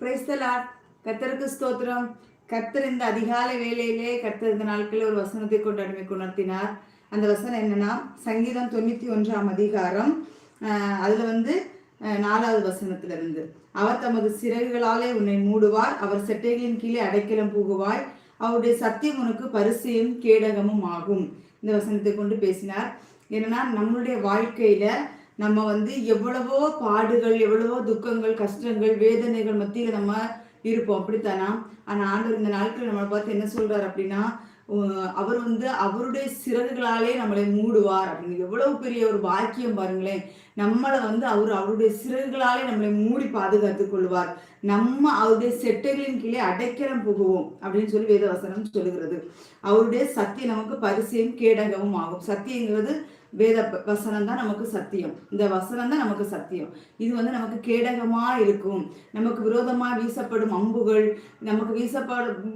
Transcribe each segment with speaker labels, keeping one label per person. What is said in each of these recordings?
Speaker 1: பிரைஸ்தலா கத்தருக்கு ஸ்தோத்திரம். கத்தர் இந்த அதிகாலை வேலையிலே கத்தர் இந்த நாட்களில் ஒரு வசனத்தை கொண்டு அடிமைக்கு உணர்த்தினார். அந்த வசனம் என்னன்னா சங்கீதம் தொண்ணூற்றி ஒன்றாம் அதிகாரம் அதில் வந்து நாலாவது வசனத்துல இருந்து அவர் தமது சிறகுகளாலே உன்னை மூடுவார் அவர் செட்டைகளின் கீழே அடைக்கலம் புகுவாய் அவருடைய சத்தியம் உனக்கு பரிசையும் கேடகமும் ஆகும். இந்த வசனத்தை கொண்டு பேசினார். ஏன்னா நம்மளுடைய வாழ்க்கையில நம்ம வந்து எவ்வளவோ பாடுகள் எவ்வளவோ துக்கங்கள் கஷ்டங்கள் வேதனைகள் மத்தியில் நம்ம இருப்போம். அப்படித்தானா? ஆனால் ஆண்டவர் இந்த நாட்கள் நம்மளை பார்த்து என்ன சொல்றாரு அப்படின்னா அவர் வந்து அவருடைய சிறகுகளாலே நம்மளை மூடுவார் அப்படின்னு. எவ்வளவு பெரிய ஒரு பாக்கியம் பாருங்களேன். நம்மளை வந்து அவர் அவருடைய சிறகுகளாலே நம்மளை மூடி பாதுகாத்து கொள்வார். நம்ம அவருடைய செட்டைகளின் கீழே அடைக்கலம் புகுவோம் அப்படின்னு சொல்லி வேதவசனம் சொல்லுகிறது. அவருடைய சத்தியம் நமக்கு பரிசையும் கேடகமும் ஆகும். சத்தியங்கிறது வேத வசனம் தான் நமக்கு சத்தியம். இந்த வசனம் தான் நமக்கு சத்தியம். இது வந்து நமக்கு கேடகமா இருக்கும். நமக்கு விரோதமா வீசப்படும் அம்புகள் நமக்கு வீசப்படும்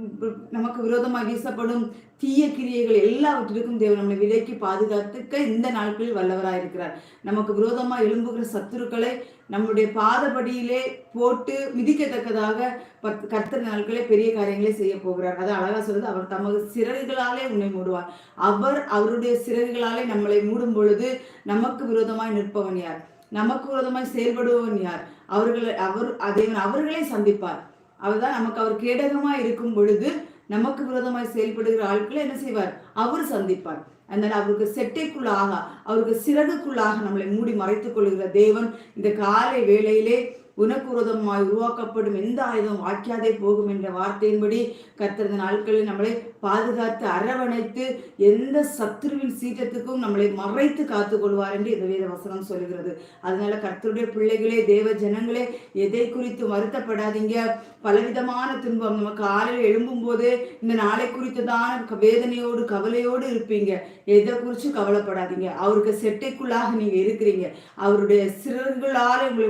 Speaker 1: நமக்கு விரோதமா வீசப்படும் தீய கிரியைகள் எல்லாவற்றிற்கும் தேவன் நம்மளை விலைக்கு பாதுகாத்துக்க இந்த நாட்களில் வல்லவராக இருக்கிறார் நமக்கு விரோதமா எழும்புகிற சத்துருக்களை நம்முடைய பாதபடியிலே போட்டு மிதிக்கத்தக்கதாக பத்- கர்த்தர் நாட்களே பெரிய காரியங்களே செய்ய போகிறார். அது அழகா சொல்றது. அவர் தமது சிறகுகளாலே உன்னை மூடுவார். அவர் அவருடைய சிறகுகளாலே நம்மளை மூடும் பொழுது நமக்கு விரோதமாய் நிற்பவன் யார்? நமக்கு விரோதமாய் செயல்படுபவன் யார்? அவர்களை அவர் அதேவன் அவர்களே சந்திப்பார். அவர்தான் நமக்கு அவர் கேடகமாய் இருக்கும் பொழுது நமக்கு விரோதமாய் செயல்படுகிற ஆட்களை என்ன செய்வார்? அவர் சந்திப்பார். அதனால அவருக்கு செட்டைக்குள்ளாக அவருக்கு சிறகுக்குள்ளாக நம்மளை மூடி மறைத்துக் கொள்கிற தேவன் இந்த காலை வேளையிலே உனக்கு விரோதமாய் உருவாக்கப்படும் எந்த ஆயுதம் வாய்க்காதே போகும் என்ற வார்த்தையின்படி கத்திரந்த நாட்களில் நம்மளை பாதுகாத்து அரவணைத்து எந்த சத்துருவின் சீற்றத்துக்கும் நம்மளை மறைத்து காத்து கொள்வார் என்று இந்த வேத வசனம் சொல்கிறது அதனால கர்த்தருடைய பிள்ளைகளே தேவ ஜனங்களே எதை குறித்து வருத்தப்படாதீங்க. பலவிதமான துன்பம் நம்ம காலையில் எழும்பும் போதே இந்த நாளை குறித்ததான வேதனையோடு கவலையோடு இருப்பீங்க. எதை குறித்து கவலைப்படாதீங்க. அவருக்கு செட்டைக்குள்ளாக நீங்க இருக்கிறீங்க. அவருடைய சிறகுகளால் உங்களை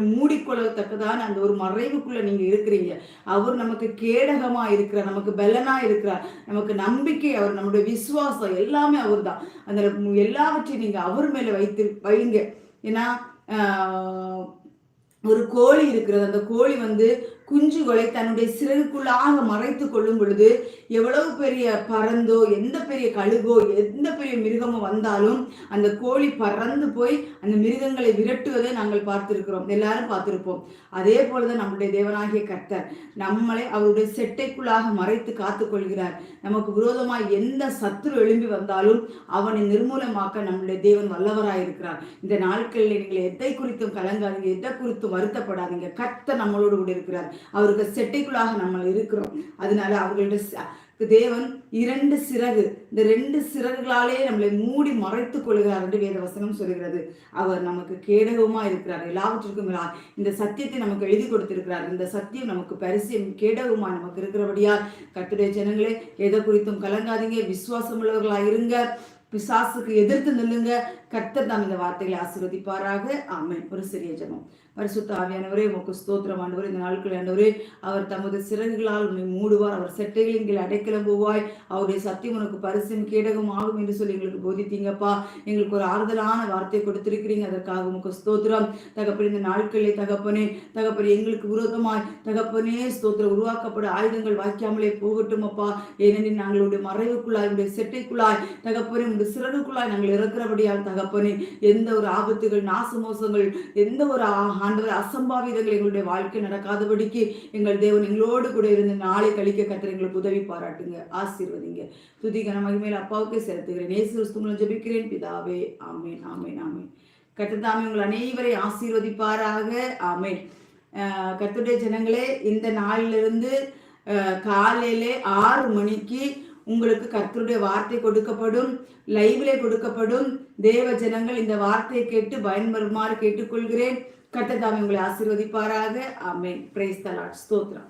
Speaker 1: தான் அந்த ஒரு மறைவுக்குள்ள நீங்க இருக்கிறீங்க. அவர் நமக்கு கேடகமா இருக்கிறார் நமக்கு பலனா இருக்கிறார். நமக்கு நம்பிக்கை அவர் நம்முடைய விசுவாசம் எல்லாமே அவர்தான். அந்த எல்லாவற்றையும் நீங்க அவர் மேல வைத்து வைங்க ஏன்னா ஒரு கோழி இருக்கிறது. அந்த கோழி வந்து குஞ்சுகளை தன்னுடைய சிறகுக்குள்ளாக மறைத்து கொள்ளும் பொழுது எவ்வளவு பெரிய பறந்தோ எந்த பெரிய கழுகோ எந்த பெரிய மிருகமோ வந்தாலும் அந்த கோழி பறந்து போய் அந்த மிருகங்களை விரட்டுவதை நாங்கள் பார்த்திருக்கிறோம். எல்லாரும் பார்த்திருப்போம். அதே போலதான் நம்முடைய தேவனாகிய கர்த்தர் நம்மளை அவருடைய செட்டைக்குள்ளாக மறைத்து காத்து கொள்கிறார். நமக்கு விரோதமாக எந்த சத்துரு எழும்பி வந்தாலும் அவனை நிர்மூலமாக்க நம்முடைய தேவன் வல்லவராயிருக்கிறார். இந்த நாட்களில் நீங்கள் எதை குறித்தும் கலங்காதீங்க எதை குறித்தும் வருத்தப்படாதீங்க. கர்த்தர் நம்மளோடு கூட இருக்கிறார். அவருக்கு செட்டைக்குள்ளாக நம்ம இருக்கிறோம். அதனால அவர்களுடைய தேவன் இரண்டு சிறகு இந்த ரெண்டு சிறகுகளாலே நம்மளை மூடி மறைத்துக் கொள்கிறார் என்று வேத வசனம் சொல்கிறது அவர் நமக்கு கேடகமா இருக்கிறார். எல்லாவற்றிற்கும் இந்த சத்தியத்தை நமக்கு எழுதி கொடுத்திருக்கிறார். இந்த சத்தியம் நமக்கு பரிசியம் கேடகமா நமக்கு இருக்கிறபடியால் கத்துடைய ஜனங்களே எதை குறித்தும் கலங்காதீங்க. விசுவாசம் உள்ளவர்களா இருங்க. பிசாசுக்கு எதிர்த்து நில்லுங்க. கர்த்தர் தாம் இந்த வார்த்தைகளை ஆசிர்வதிப்பாராக. ஆமென். ஒரு சிறிய ஜனம் பரிசுத்த ஆவியானவரே உமக்கு ஸ்தோத்திரம் ஆண்டவர் இந்த நாட்கள் ஆண்டவரே அவர் தமது சிறகுகளால் உன்னை மூடுவார் அவர் செட்டைகளின் கீழ் அடைக்கலம் போவாய் அவருடைய சத்தியம் உனக்கு பரிசும் கேடகம் ஆகும் என்று சொல்லி எங்களுக்கு போதித்தீங்கப்பா. எங்களுக்கு ஒரு ஆறுதலான வார்த்தை கொடுத்திருக்கிறீங்க. அதற்காக உமக்கு ஸ்தோத்திரம். தகப்பன் இந்த நாட்களிலே தகப்பனே தகப்பன் எங்களுக்கு விரோதமாய் தகப்பனே ஸ்தோத்திரம். உருவாக்கப்பட ஆயுதங்கள் வாய்க்காமலே போகட்டும் அப்பா ஏனெனில் நாங்களுடைய மறைவுக்குள்ளாய் உடைய செட்டைக்குள்ளாய் தகப்பனே உடைய சிறகுக்குள்ளாய் நாங்கள் இறக்கிறபடியால் தகப்பனே எந்த ஒரு ஆபத்துகள் நாசமோசங்கள் எந்த ஒரு ஆ- ஆண்டவர் அசம்பாவிதங்கள் எங்களுடைய வாழ்க்கை நடக்காதபடிக்கு எங்கள் தேவன் எங்களோடு கூட இருந்து நாளை கழிக்க கத்திர எங்களுக்கு உதவி பாராட்டுங்க ஆசீர்வதிங்க. துதிகன மகிமையில் அப்பாவுக்கு செலுத்துகிறேன். நேசு கிறிஸ்துவங்களை பிதாவே ஆமேன் ஆமேன் ஆமேன். கர்த்ததாமே உங்கள் அனைவரை ஆசீர்வதிப்பாராக. ஆமேன். கத்துடைய ஜனங்களே இந்த நாளிலிருந்து காலையிலே ஆறு மணிக்கு உங்களுக்கு கர்த்தருடைய வார்த்தை கொடுக்கப்படும் லைவ்ல கொடுக்கப்படும். தேவ ஜனங்கள் இந்த வார்த்தையை கேட்டு பயன்பெறுமாறு கேட்டுக்கொள்கிறேன். கர்த்தர் தாமே உங்களை ஆசீர்வதிப்பாராக. ஆமேன். பிரைஸ் தலாட் ஸ்தோத்திரம்.